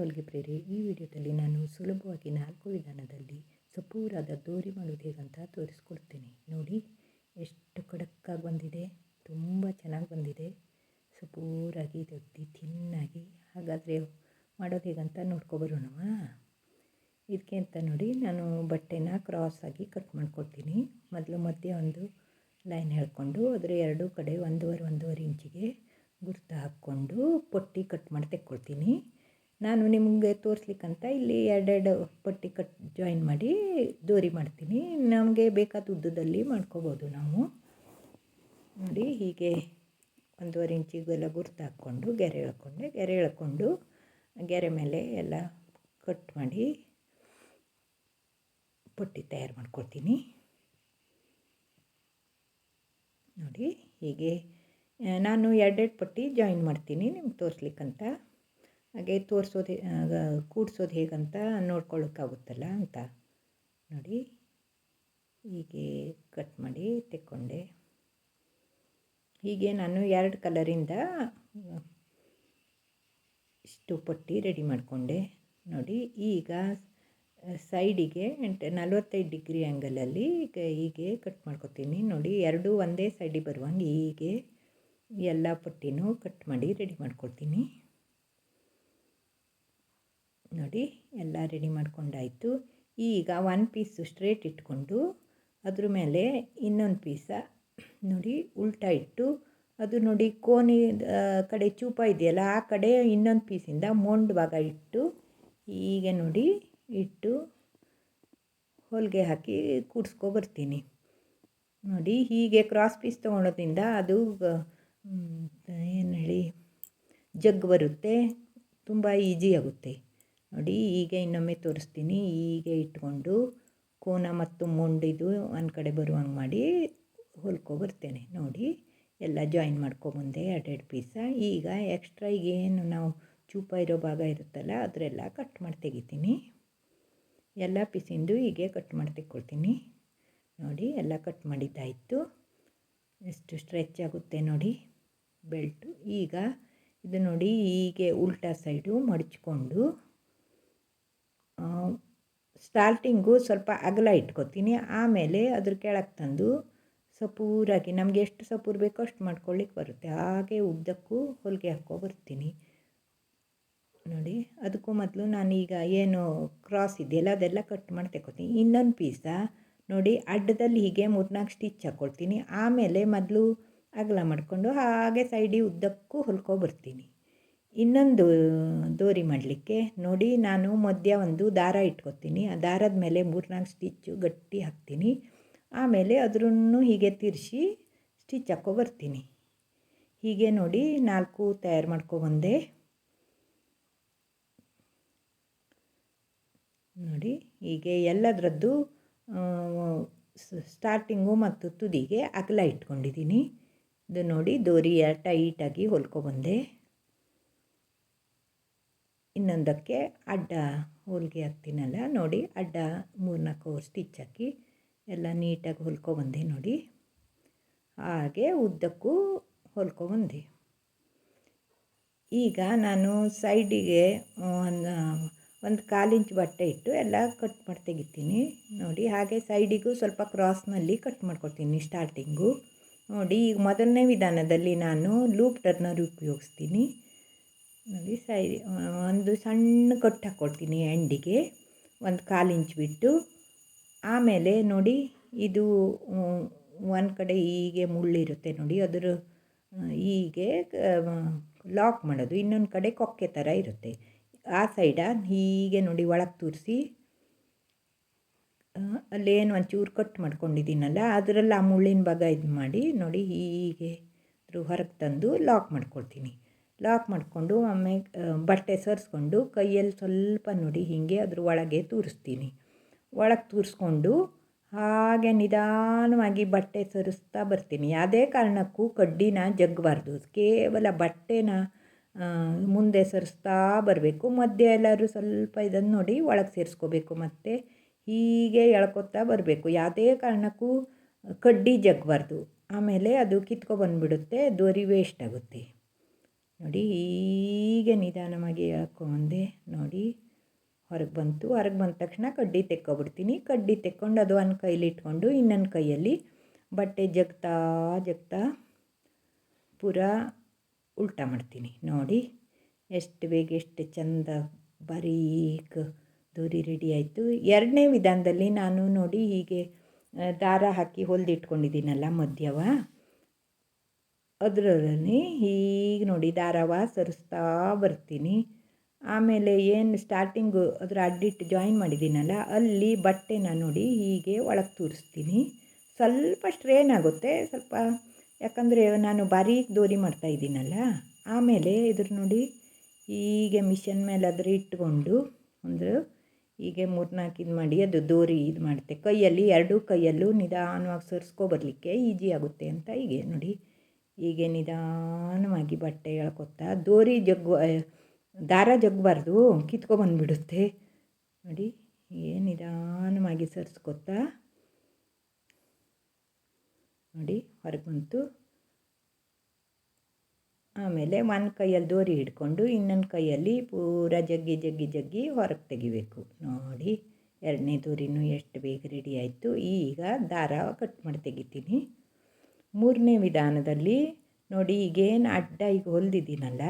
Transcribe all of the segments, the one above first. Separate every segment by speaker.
Speaker 1: ಹೊಲಿಗೆ ಪ್ರೇರೆ, ಈ ವಿಡಿಯೋದಲ್ಲಿ ನಾನು ಸುಲಭವಾಗಿ ನಾಲ್ಕು ವಿಧಾನದಲ್ಲಿ ಸಪೂರಾದ ದೋರಿ ಮಾಡೋದು ಹೇಗಂತ ತೋರಿಸ್ಕೊಡ್ತೀನಿ. ನೋಡಿ, ಎಷ್ಟು ಕಡಕ್ಕಾಗಿ ಬಂದಿದೆ, ತುಂಬ ಚೆನ್ನಾಗಿ ಬಂದಿದೆ. ಸಪೂರಾಗಿ ದೊಡ್ಡಿ ತಿನ್ನಾಗಿ ಹಾಗಾದರೆ ಮಾಡೋದು ಹೇಗಂತ ನೋಡ್ಕೊಬರೋಣ ಇದಕ್ಕೆ ಅಂತ ನೋಡಿ, ನಾನು ಬಟ್ಟೆನ ಆಗಿ ಕಟ್ ಮಾಡ್ಕೊಳ್ತೀನಿ ಮೊದಲು ಮಧ್ಯೆ ಒಂದು ಲೈನ್ ಹೇಳ್ಕೊಂಡು, ಅದರ ಎರಡೂ ಕಡೆ ಒಂದೂವರೆ ಒಂದೂವರೆ ಇಂಚಿಗೆ ಗುರ್ತು ಹಾಕ್ಕೊಂಡು, ಪಟ್ಟಿ ಕಟ್ ಮಾಡಿ ತೆಕ್ಕೊಳ್ತೀನಿ ನಾನು ನಿಮಗೆ ತೋರಿಸ್ಲಿಕ್ಕಂತ ಇಲ್ಲಿ ಎರಡೆರಡು ಪಟ್ಟಿ ಕಟ್ ಜಾಯಿನ್ ಮಾಡಿ ದೋರಿ ಮಾಡ್ತೀನಿ. ನಮಗೆ ಬೇಕಾದ ಉದ್ದದಲ್ಲಿ ಮಾಡ್ಕೋಬೋದು ನಾವು. ನೋಡಿ, ಹೀಗೆ ಒಂದೂವರೆ ಇಂಚಿಗೆಲ್ಲ ಗುರ್ತು ಹಾಕ್ಕೊಂಡು, ಗೆರೆ ಎಳ್ಕೊಂಡೆ, ಗೆರೆ ಎಳ್ಕೊಂಡು, ಗೆರೆ ಮೇಲೆ ಎಲ್ಲ ಕಟ್ ಮಾಡಿ ಪಟ್ಟಿ ತಯಾರು ಮಾಡ್ಕೊಳ್ತೀನಿ. ನೋಡಿ, ಹೀಗೆ ನಾನು ಎರಡೆರಡು ಪಟ್ಟಿ ಜಾಯಿನ್ ಮಾಡ್ತೀನಿ ನಿಮ್ಗೆ ತೋರಿಸ್ಲಿಕ್ಕಂತ. ಹಾಗೆ ತೋರಿಸೋದು ಕೂಡ್ಸೋದು ಹೇಗಂತ ನೋಡ್ಕೊಳ್ಳೋಕ್ಕಾಗುತ್ತಲ್ಲ ಅಂತ. ನೋಡಿ, ಹೀಗೆ ಕಟ್ ಮಾಡಿ ತೆಕ್ಕೊಂಡೆ. ಹೀಗೆ ನಾನು ಎರಡು ಕಲರಿಂದ, ಇಷ್ಟು ಪಟ್ಟಿ ರೆಡಿ ಮಾಡಿಕೊಂಡೆ. ನೋಡಿ, ಈಗ ಸೈಡಿಗೆ ನಲವತ್ತೈದು ಡಿಗ್ರಿ ಆ್ಯಂಗಲಲ್ಲಿ ಈಗ ಹೀಗೆ ಕಟ್ ಮಾಡ್ಕೊತೀನಿ. ನೋಡಿ, ಎರಡೂ ಒಂದೇ ಸೈಡಿಗೆ ಬರುವಂಗೆ ಹೀಗೆ ಎಲ್ಲ ಪಟ್ಟಿನೂ ಕಟ್ ಮಾಡಿ ರೆಡಿ ಮಾಡ್ಕೊಳ್ತೀನಿ. ನೋಡಿ, ಎಲ್ಲ ರೆಡಿ ಮಾಡ್ಕೊಂಡಾಯಿತು. ಈಗ ಒನ್ ಪೀಸು ಸ್ಟ್ರೇಟ್ ಇಟ್ಕೊಂಡು ಅದ್ರ ಮೇಲೆ ಇನ್ನೊಂದು ಪೀಸ ನೋಡಿ ಉಲ್ಟಾ ಇಟ್ಟು ಅದು ನೋಡಿ ಕೋನಿ ಕಡೆ ಚೂಪ ಇದೆಯಲ್ಲ, ಆ ಕಡೆ ಇನ್ನೊಂದು ಪೀಸಿಂದ ಮೊಂಡು ಭಾಗ ಇಟ್ಟು ಹೀಗೆ ನೋಡಿ ಇಟ್ಟು ಹೊಲಿಗೆ ಹಾಕಿ ಕೂಡಿಸ್ಕೊ ಬರ್ತೀನಿ. ನೋಡಿ, ಹೀಗೆ ಕ್ರಾಸ್ ಪೀಸ್ ತೊಗೊಳೋದ್ರಿಂದ ಅದು ಏನು ಹೇಳಿ, ಜಗ್ ಬರುತ್ತೆ, ತುಂಬ ಈಜಿ ಆಗುತ್ತೆ. ನೋಡಿ ಈಗ ಇನ್ನೊಮ್ಮೆ ತೋರಿಸ್ತೀನಿ. ಹೀಗೆ ಇಟ್ಕೊಂಡು ಕೋನ ಮತ್ತು ಮೊಂಡಿದು ಒಂದು ಕಡೆ ಬರುವಂಗೆ ಮಾಡಿ ಹೊಲ್ಕೊ ಬರ್ತೇನೆ. ನೋಡಿ, ಎಲ್ಲ ಜಾಯಿನ್ ಮಾಡ್ಕೊಬಂದೆ ಎರಡು ಪೀಸ ಈಗ ಎಕ್ಸ್ಟ್ರಾ ಈಗ ಏನು ನಾವು ಚೂಪ ಇರೋ ಭಾಗ ಇರುತ್ತಲ್ಲ, ಅದರೆಲ್ಲ ಕಟ್ ಮಾಡಿ ತೆಗಿತೀನಿ. ಎಲ್ಲ ಪೀಸಿಂದು ಹೀಗೆ ಕಟ್ ಮಾಡಿ ತೆಕ್ಕೊಳ್ತೀನಿ. ನೋಡಿ, ಎಲ್ಲ ಕಟ್ ಮಾಡಿದ್ದಾಯಿತು. ಎಷ್ಟು ಸ್ಟ್ರೆಚ್ ಆಗುತ್ತೆ ನೋಡಿ, ಬೆಲ್ಟು. ಈಗ ಇದು ನೋಡಿ, ಹೀಗೆ ಉಲ್ಟಾ ಸೈಡು ಮಡಚ್ಕೊಂಡು ಸ್ಟಾರ್ಟಿಂಗು ಸ್ವಲ್ಪ ಅಗಲ ಇಟ್ಕೊತೀನಿ. ಆಮೇಲೆ ಅದ್ರ ಕೆಳಗೆ ತಂದು ಸಪೂರಾಗಿ ನಮಗೆ ಎಷ್ಟು ಸಪೂರು ಬೇಕೋ ಅಷ್ಟು ಮಾಡ್ಕೊಳ್ಳಿಕ್ಕೆ ಬರುತ್ತೆ. ಹಾಗೆ ಉದ್ದಕ್ಕೂ ಹೊಲಿಗೆ ಹಾಕೋ ಬರ್ತೀನಿ. ನೋಡಿ, ಅದಕ್ಕೂ ಮೊದಲು ನಾನು ಈಗ ಏನು ಕ್ರಾಸ್ ಇದೆಯಲ್ಲ, ಅದೆಲ್ಲ ಕಟ್ ಮಾಡಿ ತೆಕ್ಕೊತೀನಿ. ಇನ್ನೊಂದು ಪೀಸ ನೋಡಿ, ಅಡ್ಡದಲ್ಲಿ ಹೀಗೆ ಮೂರ್ನಾಲ್ಕು ಸ್ಟಿಚ್ ಹಾಕ್ಕೊಳ್ತೀನಿ ಆಮೇಲೆ ಮೊದಲು ಅಗಲ ಮಾಡಿಕೊಂಡು ಹಾಗೆ ಸೈಡಿ ಉದ್ದಕ್ಕೂ ಹೊಲ್ಕೊ ಬರ್ತೀನಿ. ಇನ್ನೊಂದು ದೋರಿ ಮಾಡಲಿಕ್ಕೆ ನೋಡಿ ನಾನು ಮಧ್ಯ ಒಂದು ದಾರ ಇಟ್ಕೊತೀನಿ. ಆ ದಾರದ ಮೇಲೆ ಮೂರ್ನಾಲ್ಕು ಸ್ಟಿಚ್ಚು ಗಟ್ಟಿ ಹಾಕ್ತೀನಿ. ಆಮೇಲೆ ಅದ್ರನ್ನು ಹೀಗೆ ತಿರ್ಸಿ ಸ್ಟಿಚ್ ಹಾಕೋ ಬರ್ತೀನಿ. ಹೀಗೆ ನೋಡಿ ನಾಲ್ಕು ತಯಾರು ಮಾಡ್ಕೊಬಂದೆ ನೋಡಿ ಹೀಗೆ ಎಲ್ಲದರದ್ದು ಸ್ಟಾರ್ಟಿಂಗು ಮತ್ತು ತುದಿಗೆ ಅಗಲ ಇಟ್ಕೊಂಡಿದ್ದೀನಿ. ಇದು ನೋಡಿ ದೋರಿಯ ಟೈಟಾಗಿ ಹೊಲ್ಕೊಬಂದೆ ಇನ್ನೊಂದಕ್ಕೆ ಅಡ್ಡ ಹೊಲಿಗೆ ಹಾಕ್ತೀನಲ್ಲ ನೋಡಿ, ಅಡ್ಡ ಮೂರ್ನಾಲ್ಕು ಸ್ಟಿಚ್ ಹಾಕಿ ಎಲ್ಲ ನೀಟಾಗಿ ಹೊಲ್ಕೊಬಂದೆ ನೋಡಿ. ಹಾಗೆ ಉದ್ದಕ್ಕೂ ಹೊಲ್ಕೊಬಂದೆ ಈಗ ನಾನು ಸೈಡಿಗೆ ಒಂದು ಒಂದು ಕಾಲು ಇಂಚ್ ಬಟ್ಟೆ ಇಟ್ಟು ಎಲ್ಲ ಕಟ್ ಮಾಡಿ ತೆಗಿತೀನಿ ನೋಡಿ. ಹಾಗೆ ಸೈಡಿಗೂ ಸ್ವಲ್ಪ ಕ್ರಾಸ್ನಲ್ಲಿ ಕಟ್ ಮಾಡ್ಕೊಡ್ತೀನಿ ಸ್ಟಾರ್ಟಿಂಗು ನೋಡಿ, ಈಗ ಮೊದಲನೇ ವಿಧಾನದಲ್ಲಿ ನಾನು ಲೂಪ್ ಟರ್ನರ್ ಉಪಯೋಗಿಸ್ತೀನಿ. ನೋಡಿ ಸೈ ಒಂದು ಸಣ್ಣ ಕಟ್ ಹಾಕ್ಕೊಳ್ತೀನಿ ಎಂಡಿಗೆ ಒಂದು ಕಾಲು ಇಂಚು ಬಿಟ್ಟು. ಆಮೇಲೆ ನೋಡಿ, ಇದು ಒಂದು ಕಡೆ ಹೀಗೆ ಮುಳ್ಳಿರುತ್ತೆ ನೋಡಿ, ಅದರ ಹೀಗೆ ಲಾಕ್ ಮಾಡೋದು. ಇನ್ನೊಂದು ಕಡೆ ಕೊಕ್ಕೆ ಥರ ಇರುತ್ತೆ. ಆ ಸೈಡ ಹೀಗೆ ನೋಡಿ, ಒಳಗೆ ತೂರಿಸಿ. ಅಲ್ಲೇನು ಒಂಚೂರು ಕಟ್ ಮಾಡ್ಕೊಂಡಿದ್ದೀನಲ್ಲ, ಅದರಲ್ಲಿ ಆ ಮುಳ್ಳಿನ ಭಾಗ ಇದು ಮಾಡಿ ನೋಡಿ, ಹೀಗೆ ಹೊರಗೆ ತಂದು ಲಾಕ್ ಮಾಡ್ಕೊಳ್ತೀನಿ. ಲಾಕ್ ಮಾಡಿಕೊಂಡು ಒಮ್ಮೆ ಬಟ್ಟೆ ಸರಿಸ್ಕೊಂಡು ಕೈಯಲ್ಲಿ ಸ್ವಲ್ಪ ನೋಡಿ ಹೀಗೆ ಅದ್ರ ಒಳಗೆ ತೂರಿಸ್ತೀನಿ. ಒಳಗೆ ತೂರಿಸ್ಕೊಂಡು ಹಾಗೆ ನಿಧಾನವಾಗಿ ಬಟ್ಟೆ ಸರಿಸ್ತಾ ಬರ್ತೀನಿ. ಯಾವುದೇ ಕಾರಣಕ್ಕೂ ಕಡ್ಡಿನ ಜಗ್ಗಬಾರ್ದು ಕೇವಲ ಬಟ್ಟೆನ ಮುಂದೆ ಸರಿಸ್ತಾ ಬರಬೇಕು. ಮಧ್ಯೆ ಎಲ್ಲರೂ ಸ್ವಲ್ಪ ಇದನ್ನು ನೋಡಿ ಒಳಗೆ ಸೇರಿಸ್ಕೋಬೇಕು. ಮತ್ತು ಹೀಗೆ ಎಳ್ಕೊತಾ ಬರಬೇಕು. ಯಾವುದೇ ಕಾರಣಕ್ಕೂ ಕಡ್ಡಿ ಜಗ್ಬಾರ್ದು. ಆಮೇಲೆ ಅದು ಕಿತ್ಕೊಬಂದ್ಬಿಡುತ್ತೆ ದೋರಿ ವೇಸ್ಟ್ ಆಗುತ್ತೆ. ನೋಡಿ, ಹೀಗೆ ನಿಧಾನವಾಗಿ ಹಾಕೊಂಡೆ ನೋಡಿ, ಹೊರಗೆ ಬಂತು. ಹೊರಗೆ ಬಂದ ತಕ್ಷಣ ಕಡ್ಡಿ ತೆಕ್ಕೊಬಿಡ್ತೀನಿ. ಕಡ್ಡಿ ತೆಕ್ಕೊಂಡು ಅದು ಒಂದು ಕೈಲಿ ಇಟ್ಕೊಂಡು ಇನ್ನೊಂದು ಕೈಯಲ್ಲಿ ಬಟ್ಟೆ ಜಗ್ತಾ ಜಗ್ತಾ ಪೂರ ಉಲ್ಟಾ ಮಾಡ್ತೀನಿ. ನೋಡಿ, ಎಷ್ಟು ಬೇಗ ಎಷ್ಟು ಚಂದ ಬರೀಕ್ ದೂರಿ ರೆಡಿ ಆಯಿತು. ಎರಡನೇ ವಿಧಾನದಲ್ಲಿ ನಾನು ನೋಡಿ ಹೀಗೆ ದಾರ ಹಾಕಿ ಹೊಲ್ದಿಟ್ಕೊಂಡಿದ್ದೀನಲ್ಲ ಮಧ್ಯವ. ಅದರಲ್ಲಿ ಹೀಗೆ ನೋಡಿ ದಾರವ ಸರಿಸ್ತಾ ಬರ್ತೀನಿ. ಆಮೇಲೆ ಏನು ಸ್ಟಾರ್ಟಿಂಗು ಅದರ ಅಡ್ಡಿಟ್ಟು ಜಾಯಿನ್ ಮಾಡಿದ್ದೀನಲ್ಲ, ಅಲ್ಲಿ ಬಟ್ಟೆನ ನೋಡಿ ಹೀಗೆ ಒಳಗೆ ತೂರಿಸ್ತೀನಿ. ಸ್ವಲ್ಪ ಸ್ಟ್ರೇನ್ ಆಗುತ್ತೆ, ಸ್ವಲ್ಪ ಯಾಕಂದರೆ ನಾನು ಬಾರೀಕ್ ದೋರಿ ಮಾಡ್ತಾ ಇದ್ದೀನಲ್ಲ, ಆಮೇಲೆ ಇದ್ರ ನೋಡಿ ಹೀಗೆ ಮಿಷನ್ ಮೇಲೆ ಅದ್ರ ಇಟ್ಕೊಂಡು ಒಂದು ಹೀಗೆ ಮೂರ್ನಾಲ್ಕು ಇದು ಮಾಡಿ ಅದು ದೋರಿ ಇದು ಮಾಡುತ್ತೆ ಕೈಯಲ್ಲಿ, ಎರಡೂ ಕೈಯಲ್ಲೂ ನಿಧಾನವಾಗಿ ಸರಿಸ್ಕೊ ಬರಲಿಕ್ಕೆ ಈಜಿ ಆಗುತ್ತೆ ಅಂತ ಹೀಗೆ ನೋಡಿ. ಹೀಗೆ ನಿಧಾನವಾಗಿ ಬಟ್ಟೆ ಎಳ್ಕೊತಾ ದೋರಿ ಜಗ್ಗು ದಾರ ಜಗ್ಬಾರ್ದು ಕಿತ್ಕೊಬಂದ್ಬಿಡುತ್ತೆ. ನೋಡಿ, ಹೀಗೆ ನಿಧಾನವಾಗಿ ಸರಿಸ್ಕೊತಾ ನೋಡಿ, ಹೊರಗೆ ಬಂತು. ಆಮೇಲೆ ಒಂದು ಕೈಯಲ್ಲಿ ದೋರಿ ಹಿಡ್ಕೊಂಡು ಇನ್ನೊಂದು ಕೈಯಲ್ಲಿ ಪೂರ ಜಗ್ಗಿ ಜಗ್ಗಿ ಜಗ್ಗಿ ಹೊರಗೆ ತೆಗಿಬೇಕು. ನೋಡಿ, ಎರಡನೇ ದೋರಿನೂ ಎಷ್ಟು ಬೇಗ ರೆಡಿ ಆಯಿತು. ಈಗ ದಾರ ಕಟ್ ಮಾಡಿ ತೆಗಿತೀನಿ. ಮೂರನೇ ವಿಧಾನದಲ್ಲಿ ನೋಡಿ ಈಗೇನು ಅಡ್ಡ ಈಗ ಹೊಲ್ದಿದ್ದೀನಲ್ಲ,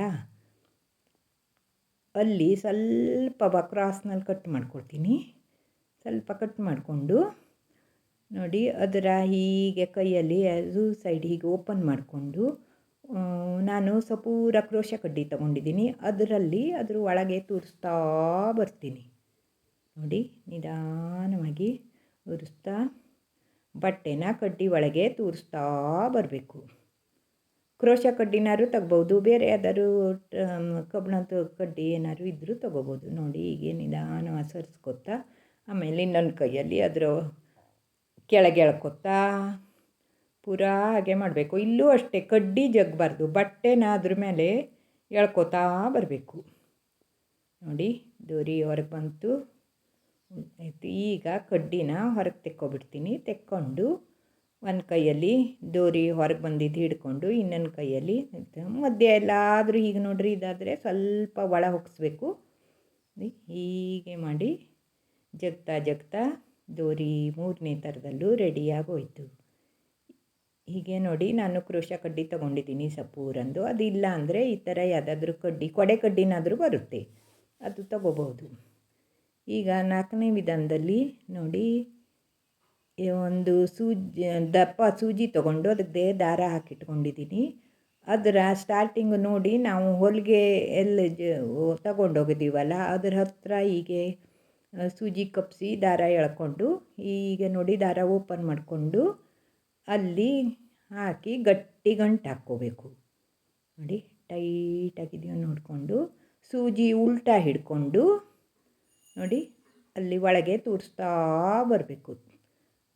Speaker 1: ಅಲ್ಲಿ ಸ್ವಲ್ಪ ಕ್ರಾಸ್ನಲ್ಲಿ ಕಟ್ ಮಾಡ್ಕೊಳ್ತೀನಿ ಸ್ವಲ್ಪ ಕಟ್ ಮಾಡಿಕೊಂಡು ನೋಡಿ ಅದರ ಹೀಗೆ ಕೈಯಲ್ಲಿ ಅದು ಸೈಡ್ ಹೀಗೆ ಓಪನ್ ಮಾಡಿಕೊಂಡು ನಾನು ಸಪೂರ ಕ್ರೋಶ ಕಡ್ಡಿ ತಗೊಂಡಿದ್ದೀನಿ. ಅದರಲ್ಲಿ ಅದ್ರ ಒಳಗೆ ತೋರಿಸ್ತಾ ಬರ್ತೀನಿ. ನೋಡಿ ನಿಧಾನವಾಗಿ ಉರಿಸ್ತಾ ಬಟ್ಟೆನ ಕಡ್ಡಿ ಒಳಗೆ ತೂರಿಸ್ತಾ ಬರಬೇಕು. ಕ್ರೋಶ ಕಡ್ಡಿನಾರು ತಗ್ಬೋದು, ಬೇರೆ ಯಾವ್ದಾದ್ರು ಕಬ್ಬಣದ ಕಡ್ಡಿ ಏನಾದ್ರು ಇದ್ದರೂ ತಗೋಬೋದು. ನೋಡಿ, ಹೀಗೆ ನಿಧಾನ ಸರಿಸ್ಕೊತಾ, ಆಮೇಲೆ ಇನ್ನೊಂದು ಕೈಯಲ್ಲಿ ಅದರ ಕೆಳಗೆ ಎಳ್ಕೊತಾ, ಪೂರಾ ಹಾಗೆ ಮಾಡಬೇಕು. ಇಲ್ಲೂ ಅಷ್ಟೇ, ಕಡ್ಡಿ ಜಗ್ಬಾರ್ದು, ಬಟ್ಟೆನ ಅದ್ರ ಮೇಲೆ ಎಳ್ಕೊತಾ ಬರಬೇಕು. ನೋಡಿ, ದೋರಿ ಹೊರಗೆ ಬಂತು. ಆಯಿತು, ಈಗ ಕಡ್ಡಿನ ಹೊರಗೆ ತೆಕ್ಕೊಬಿಡ್ತೀನಿ. ತೆಕ್ಕೊಂಡು ಒಂದು ಕೈಯಲ್ಲಿ ದೋರಿ ಹೊರಗೆ ಬಂದಿದ್ದು ಹಿಡ್ಕೊಂಡು ಇನ್ನೊಂದು ಕೈಯಲ್ಲಿ ಮಧ್ಯೆ ಎಲ್ಲಾದರೂ ಹೀಗೆ ನೋಡ್ರಿ ಇದಾದರೆ ಸ್ವಲ್ಪ ಒಳ ಹೊಗಿಸ್ಬೇಕು. ಹೀಗೆ ಮಾಡಿ ಜಗ್ತಾ ಜಗ್ತಾ ದೋರಿ ಮೂರನೇ ಥರದಲ್ಲೂ ರೆಡಿಯಾಗೋಯ್ತು ಹೀಗೆ ನೋಡಿ ನಾನು ಕ್ರೋಶ ಕಡ್ಡಿ ತೊಗೊಂಡಿದ್ದೀನಿ ಸಪೂರಂದು ಅದು ಇಲ್ಲ ಅಂದರೆ ಈ ಥರ ಯಾವುದಾದ್ರೂ ಕಡ್ಡಿ, ಕೊಡೆ ಕಡ್ಡಿನಾದರೂ ಬರುತ್ತೆ. ಅದು ತಗೋಬೋದು ಈಗ ನಾಲ್ಕನೇ ವಿಧಾನದಲ್ಲಿ ನೋಡಿ ಒಂದು ಸೂಜಿ, ದಪ್ಪ ಸೂಜಿ ತಗೊಂಡು ಅದಕ್ಕೆ ದಾರ ಹಾಕಿಟ್ಕೊಂಡಿದ್ದೀನಿ. ಅದರ ಸ್ಟಾರ್ಟಿಂಗ್ ನೋಡಿ ನಾವು ಹೊಲಿಗೆ ಎಲ್ಲ ತಗೊಂಡೋಗಿದ್ದೀವಲ್ಲ, ಅದ್ರ ಹತ್ರ ಹೀಗೆ ಸೂಜಿ ಕಪ್ಸಿ ದಾರ ಎಳ್ಕೊಂಡು ಹೀಗೆ ನೋಡಿ ದಾರ ಓಪನ್ ಮಾಡಿಕೊಂಡು ಅಲ್ಲಿ ಹಾಕಿ ಗಟ್ಟಿ ಗಂಟು ಹಾಕ್ಕೋಬೇಕು. ನೋಡಿ ಟೈಟಾಗಿದೆಯೋ ನೋಡಿಕೊಂಡು, ಸೂಜಿ ಉಲ್ಟಾ ಹಿಡ್ಕೊಂಡು ನೋಡಿ ಅಲ್ಲಿ ಒಳಗೆ ತೋರಿಸ್ತಾ ಬರಬೇಕು.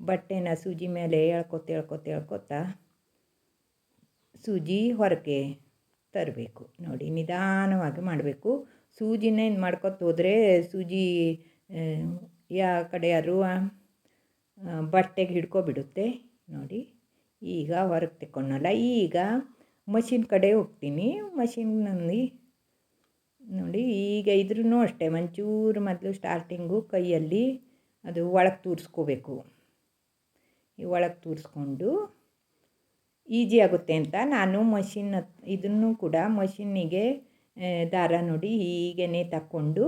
Speaker 1: ಬಟ್ಟೆನ ಸೂಜಿ ಮೇಲೆ ಎಳ್ಕೊತ ಎಳ್ಕೊತ ಎಳ್ಕೊತ ಸೂಜಿ ಹೊರಗೆ ತರಬೇಕು. ನೋಡಿ ನಿಧಾನವಾಗಿ ಮಾಡಬೇಕು. ಸೂಜಿನ ಏನು ಮಾಡ್ಕೊತ ಹೋದರೆ ಸೂಜಿ ಯಾವ ಕಡೆ ಆ, ಆ, ಬಟ್ಟೆಗೆ ಹಿಡ್ಕೊಬಿಡುತ್ತೆ. ನೋಡಿ ಈಗ ಹೊರಗೆ ತೆಕ್ಕೊಂಡಲ್ಲ. ಈಗ ಮಷಿನ್ ಕಡೆ ಹೋಗ್ತೀನಿ. ಮಷಿನ್ನಲ್ಲಿ ನೋಡಿ, ಈಗ ಇದ್ರೂ ಅಷ್ಟೇ ಒಂಚೂರು ಮೊದಲು ಸ್ಟಾರ್ಟಿಂಗು ಕೈಯಲ್ಲಿ ಅದು ಒಳಗೆ ತೂರಿಸ್ಕೋಬೇಕು. ಈ ಒಳಗೆ ತೂರಿಸ್ಕೊಂಡು ಈಜಿ ಆಗುತ್ತೆ ಅಂತ ನಾನು ಮಷಿನ್ ಇದನ್ನು ಕೂಡ ಮಷಿನ್ನಿಗೆ ದಾರ ನೋಡಿ ಹೀಗೇ ತಕ್ಕೊಂಡು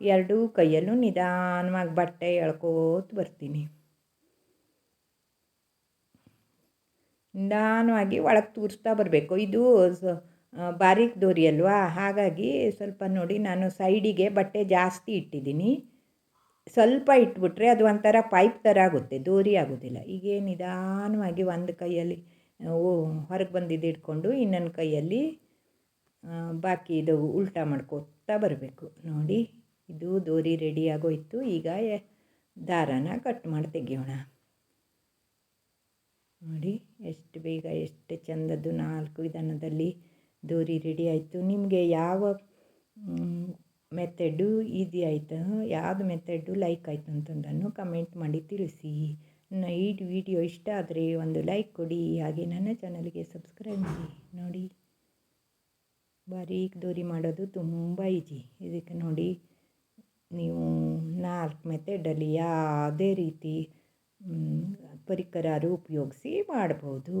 Speaker 1: ಎರಡೂ ಕೈಯಲ್ಲೂ ನಿಧಾನವಾಗಿ ಬಟ್ಟೆ ಎಳ್ಕೋತ ಬರ್ತೀನಿ. ನಿಧಾನವಾಗಿ ಒಳಗೆ ತೂರಿಸ್ತಾ ಬರಬೇಕು. ಇದು ಬಾರೀಕ್ ದೋರಿ ಅಲ್ವಾ? ಹಾಗಾಗಿ ಸ್ವಲ್ಪ ನೋಡಿ ನಾನು ಸೈಡಿಗೆ ಬಟ್ಟೆ ಜಾಸ್ತಿ ಇಟ್ಟಿದ್ದೀನಿ. ಸ್ವಲ್ಪ ಇಟ್ಬಿಟ್ರೆ ಅದು ಒಂಥರ ಪೈಪ್ ಥರ ಆಗುತ್ತೆ, ದೋರಿ ಆಗೋದಿಲ್ಲ. ಹೀಗೆ ನಿಧಾನವಾಗಿ ಒಂದು ಕೈಯಲ್ಲಿ ಹೊರಗೆ ಬಂದಿದ್ದು ಇಟ್ಕೊಂಡು ಇನ್ನೊಂದು ಕೈಯಲ್ಲಿ ಬಾಕಿ ಇದು ಉಲ್ಟಾ ಮಾಡ್ಕೋತಾ ಬರಬೇಕು. ನೋಡಿ, ಇದು ದೋರಿ ರೆಡಿ ಆಗೋಯ್ತು. ಈಗ ದಾರನ ಕಟ್ ಮಾಡಿ ತೆಗಿಯೋಣ. ನೋಡಿ, ಎಷ್ಟು ಬೇಗ, ಎಷ್ಟು ಚಂದದ್ದು ನಾಲ್ಕು ವಿಧಾನದಲ್ಲಿ ದೋರಿ ರೆಡಿ ಆಯಿತು. ನಿಮಗೆ ಯಾವ ಮೆಥಡು ಈಸಿ ಆಯಿತು? ಯಾವುದು ಮೆಥಡು ಲೈಕ್ ಆಯಿತು ಅಂತಂದನ್ನು ಕಮೆಂಟ್ ಮಾಡಿ ತಿಳಿಸಿ. ನನ್ನ ಈ ವಿಡಿಯೋ ಇಷ್ಟ ಆದರೆ ಒಂದು ಲೈಕ್ ಕೊಡಿ. ಹಾಗೆ ನನ್ನ ಚಾನಲ್ಗೆ ಸಬ್ಸ್ಕ್ರೈಬ್ ಮಾಡಿ. ನೋಡಿ. ಬಾರೀಕ್ ದೋರಿ ಮಾಡೋದು ತುಂಬ ಈಜಿ ಇದಕ್ಕೆ ನೋಡಿ, ನೀವು ನಾಲ್ಕು ಮೆಥಡಲ್ಲಿ ಯಾವುದೇ ರೀತಿ ಪರಿಕರಾರು ಉಪಯೋಗಿಸಿ ಮಾಡ್ಬೋದು.